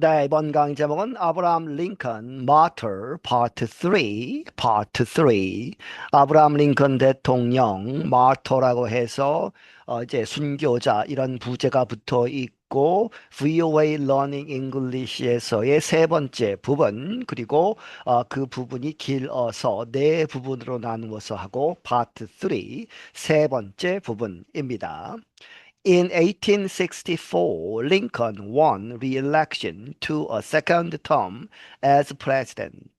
네, 이번 강의 제목은 아브라함 링컨 Martyr Part 3, Part 3. 아브라함 링컨 대통령 Martyr라고 해서 어, 이제 순교자 이런 부제가 붙어 있고 VOA Learning English에서의 세 번째 부분 그리고 어, 그 부분이 길어서 네 부분으로 나누어서 하고 Part 3세 번째 부분입니다. In 1864, Lincoln won re-election to a second term as president.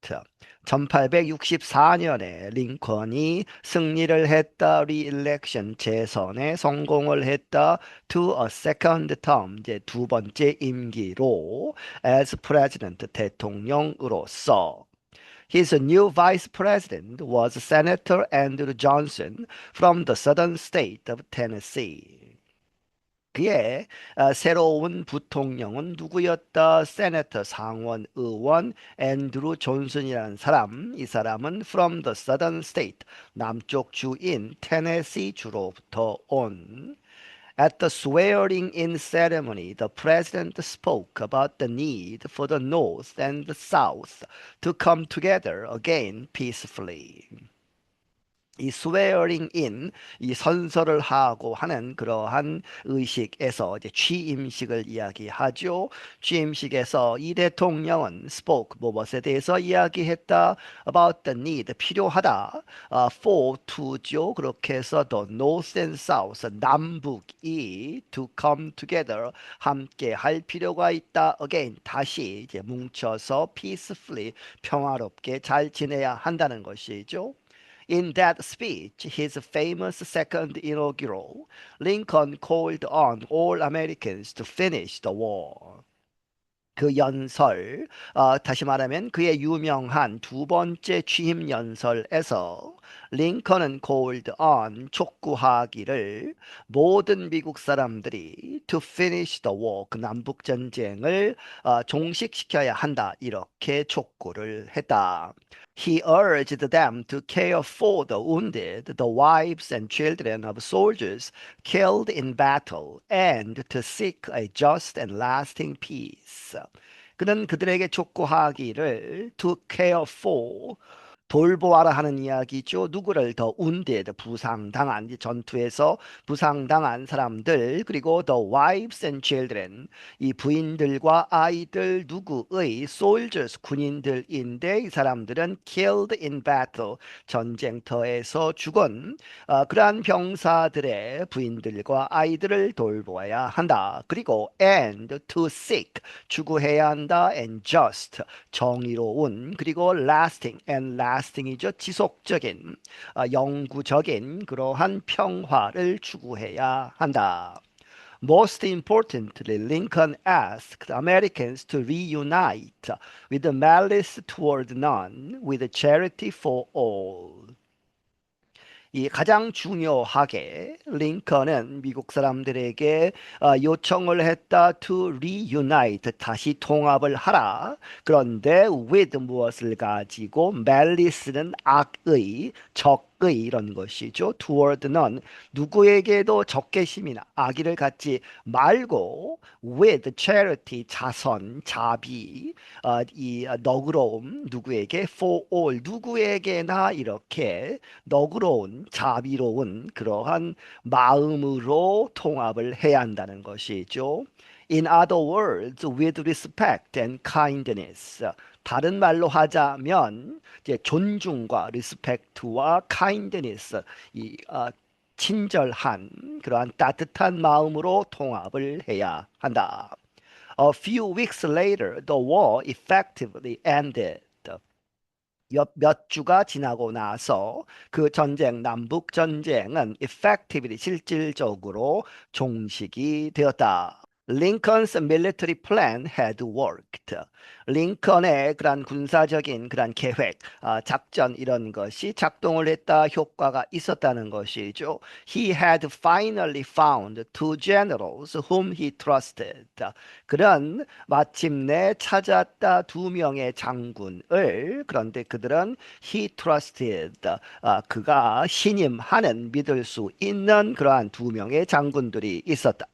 1864년에 링컨이 승리를 했다, re-election 재선에 성공을 했다, to a second term 이제 두 번째 임기로 as president 대통령으로서. His new vice president was Senator Andrew Johnson from the southern state of Tennessee. 그의 새로운 부통령은 누구였다? 세네터 상원 의원 앤드루 존슨이라는 사람. 이 사람은 from the southern state 남쪽 주인 테네시 주로부터 온 At the swearing in ceremony, the president spoke about the need for the North and the South to come together again peacefully. 이 swearing in 이 선서를 하고 하는 그러한 의식에서 이제 취임식을 이야기하죠. 취임식에서 이 대통령은 spoke 무엇에 대해서 이야기했다 about the need 필요하다 uh, for to죠. 그렇게 해서 the north and south 남북이 to come together 함께 할 필요가 있다. again 다시 이제 뭉쳐서 peacefully 평화롭게 잘 지내야 한다는 것이죠. In that speech, his famous second inaugural, Lincoln called on all Americans to finish the war. 그 연설, 어, 다시 말하면 그의 유명한 두 번째 취임 연설에서 링컨은 called on 촉구하기를 모든 미국 사람들이 to finish the war 그 남북 전쟁을 어, 종식시켜야 한다 이렇게 촉구를 했다. He urged them to care for the wounded, the wives and children of soldiers killed in battle, and to seek a just and lasting peace. 그는 그들에게 촉구하기를 to care for 돌보아라 하는 이야기죠. 누구를 더 wounded 부상당한 전투에서 부상당한 사람들 그리고 the wives and children 이 부인들과 아이들 누구의 soldiers 군인들인데 이 사람들은 killed in battle 전쟁터에서 죽은 어, 그러한 병사들의 부인들과 아이들을 돌보아야 한다. 그리고 and to seek 추구해야 한다 and just 정의로운 그리고 lasting and lasting lasting이죠. 지속적인 어, 영구적인 그러한 평화를 추구해야 한다. Most importantly, Lincoln asked Americans to reunite with malice toward none, with charity for all. 이 가장 중요하게 링컨은 미국 사람들에게 어, 요청을 했다 to reunite 다시 통합을 하라. 그런데 with 무엇을 가지고 malice는 악의 적 의 이런 것이죠. toward none 누구에게도 적개심이나 악의를 갖지 말고 with charity 자선 자비 어, 이 너그러움 누구에게 for all 누구에게나 이렇게 너그러운 자비로운 그러한 마음으로 통합을 해야 한다는 것이죠. In other words, with respect and kindness. 다른 말로 하자면 이제 존중과 리스펙트와 kindness 이 어, 친절한 그러한 따뜻한 마음으로 통합을 해야 한다. A few weeks later, the war effectively ended. 몇, 몇 주가 지나고 나서 그 전쟁, 남북 전쟁은 effectively 실질적으로 종식이 되었다. Lincoln's military plan had worked. 링컨의 그런 군사적인 그런 계획, 어, 작전 이런 것이 작동을 했다, 효과가 있었다는 것이죠. He had finally found two generals whom he trusted. 그런 마침내 찾았다 두 명의 장군을 그런데 그들은 he trusted. 어, 그가 신임하는 믿을 수 있는 그러한 두 명의 장군들이 있었다.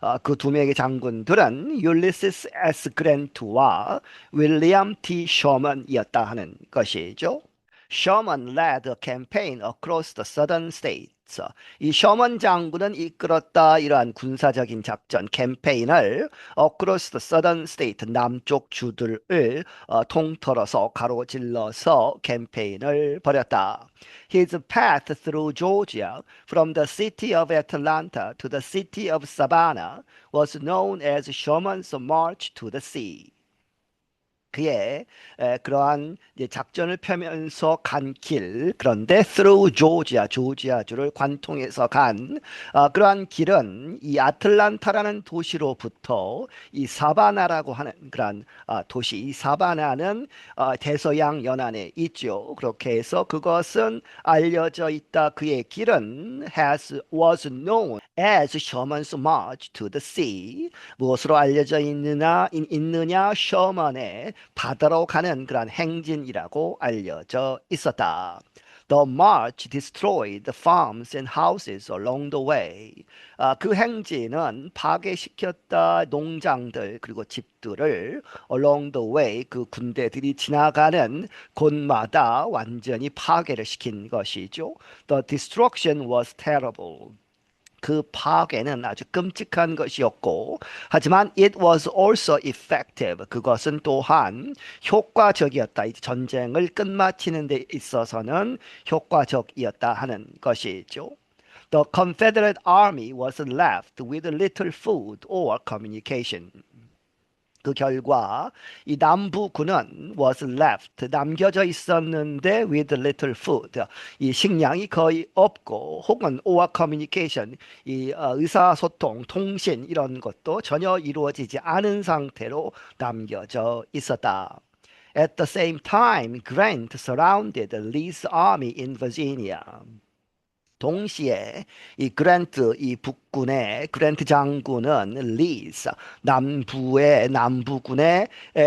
어, 그두 명의 장군들은 율리시스 S 그랜트와 윌리엄 T 셔먼이었다 하는 것이죠. Sherman led a campaign across the southern states. 이 셔먼 장군은 이끌었다 이러한 군사적인 작전 캠페인을 the southern state 남쪽 주들을 어, 통틀어서 가로질러서 캠페인을 벌였다. His path through Georgia from the city of Atlanta to the city of Savannah was known as Sherman's March to the Sea. 그의 에, 그러한 작전을 펴면서 간 길, 그런데 through Georgia, 조지아주를 관통해서 간 어, 그러한 길은 이 아틀란타라는 도시로부터 이 사바나라고 하는 그러한 어, 도시, 이 사바나는 어, 대서양 연안에 있죠. 그렇게 해서 그것은 알려져 있다. 그의 길은 has was known as Sherman's march to the sea. 무엇으로 알려져 있느냐, 있느냐? 셔먼의 바다로 가는 그런 행진이라고 알려져 있었다. The march destroyed the farms and houses along the way. 아, 그 행진은 파괴시켰다 농장들 그리고 집들을 along the way 그 군대들이 지나가는 곳마다 완전히 파괴를 시킨 것이죠. The destruction was terrible. 그 파괴는 아주 끔찍한 것이었고 하지만 it was also effective 그것은 또한 효과적이었다 이 전쟁을 끝마치는 데 있어서는 효과적이었다 하는 것이죠 The Confederate Army was left with little food or communication 그 결과 이 남부군은 was left 남겨져 있었는데 with little food 이 식량이 거의 없고 혹은 or communication 이 어, 의사소통 통신 이런 것도 전혀 이루어지지 않은 상태로 남겨져 있었다. At the same time, Grant surrounded Lee's army in Virginia. 동시에 이 그랜트 이 북군의 그랜트 장군은 리스 남부의 남부군의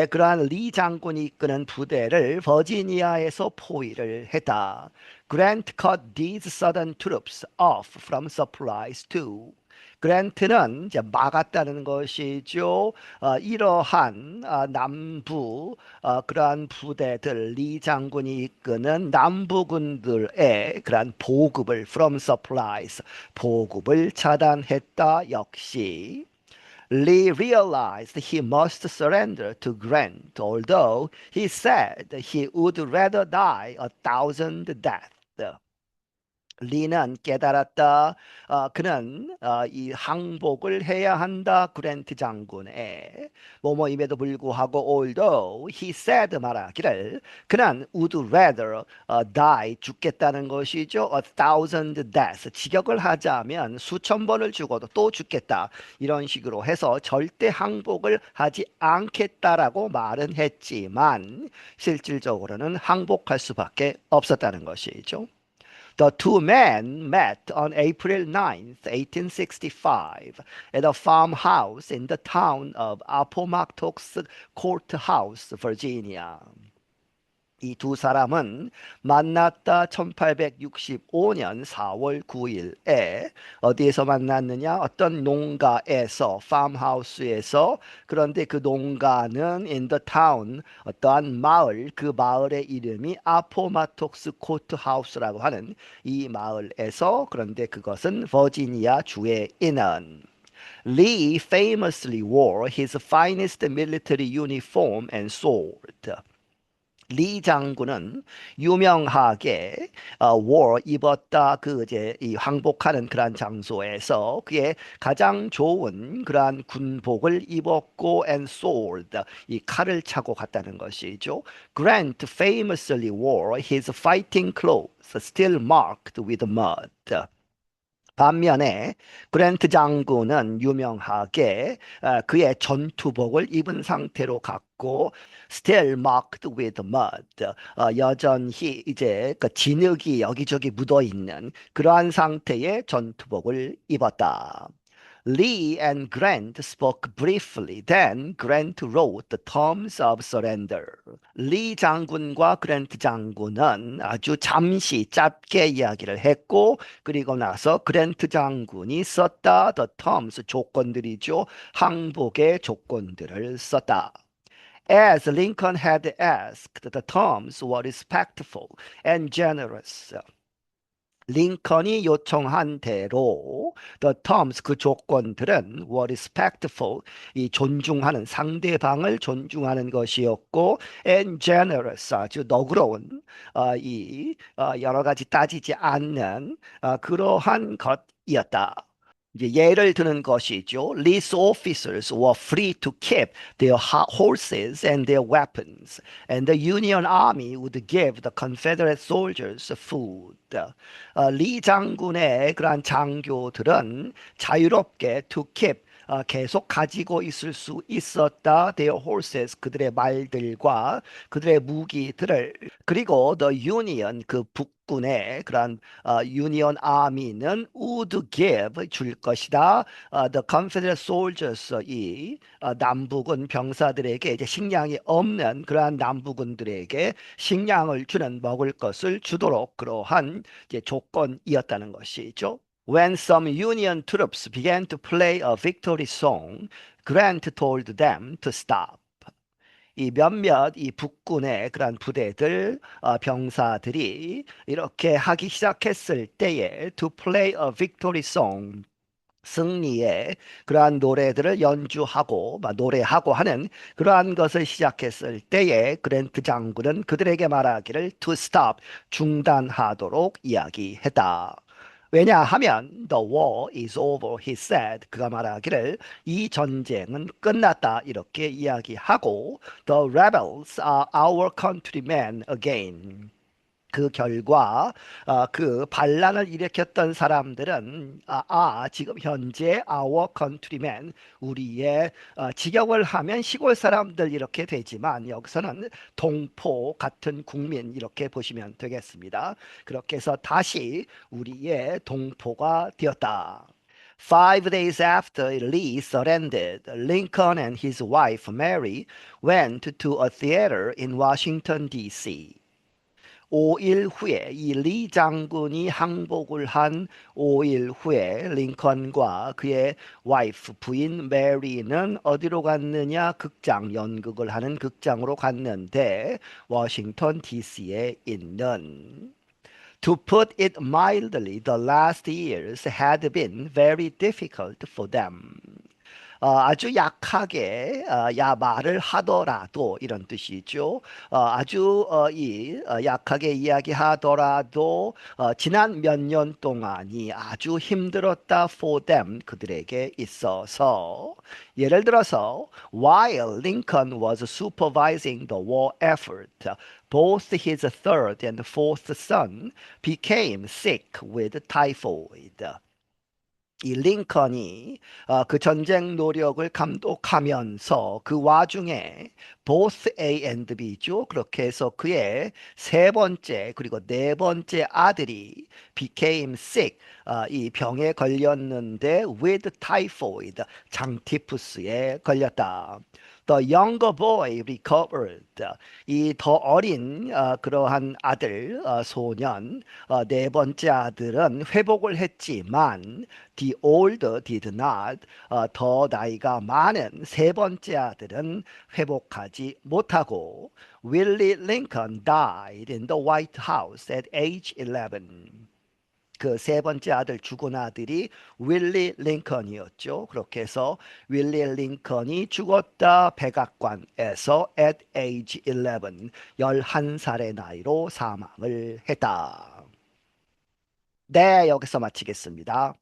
그러한 리 장군이 이끄는 부대를 버지니아에서 포위를 했다. Grant cut these southern troops off from supplies too. 그랜트는 이제 막았다는 것이죠. 어, 이러한 어, 남부 어, 그러한 부대들 리 장군이 이끄는 남부군들의 그러한 보급을 from supplies 보급을 차단했다 역시. Lee realized he must surrender to Grant, although he said he would rather die a thousand deaths. 리는 깨달았다. 어, 그는 어, 이 항복을 해야 한다. 그랜트 장군의 뭐뭐임에도 불구하고 although he said 말하기를 그는 would rather 어, die 죽겠다는 것이죠. a thousand deaths 직역을 하자면 수천 번을 죽어도 또 죽겠다. 이런 식으로 해서 절대 항복을 하지 않겠다라고 말은 했지만 실질적으로는 항복할 수밖에 없었다는 것이죠. The two men met on April 9, 1865, at a farmhouse in the town of Appomattox Courthouse, Virginia. 이 두 사람은 만났다 1865년 4월 9일에 어디에서 만났느냐? 어떤 농가에서 팜하우스에서 그런데 그 농가는 in the town 어떠한 마을 그 마을의 이름이 아포마톡스 코트하우스라고 하는 이 마을에서 그런데 그것은 버지니아 주에 있는 Lee famously wore his finest military uniform and sword. 리 장군은 유명하게 어, war 입었다 그 이제 이 항복하는 그러한 장소에서 그의 가장 좋은 그러한 군복을 입었고 and sword 이 칼을 차고 갔다는 것이죠. Grant famously wore his fighting clothes still marked with mud. 반면에 그랜트 장군은 유명하게 그의 전투복을 입은 상태로 갔고 still marked with mud 어, 여전히 이제 그 진흙이 여기저기 묻어 있는 그러한 상태의 전투복을 입었다. Lee and Grant spoke briefly. Then Grant wrote the terms of surrender. 리 장군과 그랜트 장군은 아주 잠시 짧게 이야기를 했고 그리고 나서 그랜트 장군이 썼다 the terms 조건들이죠. 항복의 조건들을 썼다. As Lincoln had asked, the terms were respectful and generous. 링컨이 요청한 대로 the terms 그 조건들은 were respectful 이 존중하는 상대방을 존중하는 것이었고 and generous 아주 너그러운 어, 이 어, 여러 가지 따지지 않는 어, 그러한 것이었다. 이제 예를 드는 것이죠. These officers were free to keep their horses and their weapons, and the Union Army would give the Confederate soldiers food. 어, 리 장군의 그러한 장교들은 자유롭게 to keep 어, 계속 가지고 있을 수 있었다. Their horses 그들의 말들과 그들의 무기들을 그리고 the Union 그 북군의 어, Union Army는 would give 줄 것이다. 어, the Confederate soldiers 이 어, 남부군 병사들에게 이제 식량이 없는 그러한 남부군들에게 식량을 주는 먹을 것을 주도록 그러한 이제 조건이었다는 것이죠. When some Union troops began to play a victory song, Grant told them to stop. 이 몇몇 이 북군의 그런 부대들 어, 병사들이 이렇게 하기 시작했을 때에 to play a victory song 승리의 그러한 노래들을 연주하고 노래하고 하는 그러한 것을 시작했을 때에 그랜트 장군은 그들에게 말하기를 to stop 중단하도록 이야기했다. 왜냐하면 the war is over, he said. 그가 말하기를 이 전쟁은 끝났다 이렇게 이야기하고 the rebels are our countrymen again. 그 결과 어, 그 반란을 일으켰던 사람들은 아, 아 지금 현재 our countrymen 우리의 어, 직역을 하면 시골 사람들 이렇게 되지만 여기서는 동포 같은 국민 이렇게 보시면 되겠습니다. 그렇게 해서 다시 우리의 동포가 되었다. Five days after Lee surrendered, Lincoln and his wife Mary went to a theater in Washington, D.C. 5일 후에 이 리 장군이 항복을 한 5일 후에 링컨과 그의 와이프 부인 메리는 어디로 갔느냐 극장 연극을 하는 극장으로 갔는데 워싱턴 DC에 있는 To put it mildly, the last years had been very difficult for them. 어, 아주 약하게 어, 야 말을 하더라도 이런 뜻이죠. 어, 아주 어, 이 어, 약하게 이야기하더라도 어, 지난 몇 년 동안이 아주 힘들었다 for them 그들에게 있어서 예를 들어서 while Lincoln was supervising the war effort both his third and fourth son became sick with typhoid. 이 링컨이 어, 그 전쟁 노력을 감독하면서 그 와중에 both A and B죠. 그렇게 해서 그의 세 번째 그리고 네 번째 아들이 became sick 어, 이 병에 걸렸는데 with typhoid 장티푸스에 걸렸다. The younger boy recovered. 이 더 어린 어, 그러한 아들 어, 소년 어, 네 번째 아들은 회복을 했지만 the older did not. 어, 더 나이가 많은 세 번째 아들은 회복하지 못하고 Willie Lincoln died in the White House at age 11. 그 세 번째 아들 죽은 아들이 윌리 링컨이었죠. 그렇게 해서 윌리 링컨이 죽었다 백악관에서 at age 11 11살의 나이로 사망을 했다. 네, 여기서 마치겠습니다.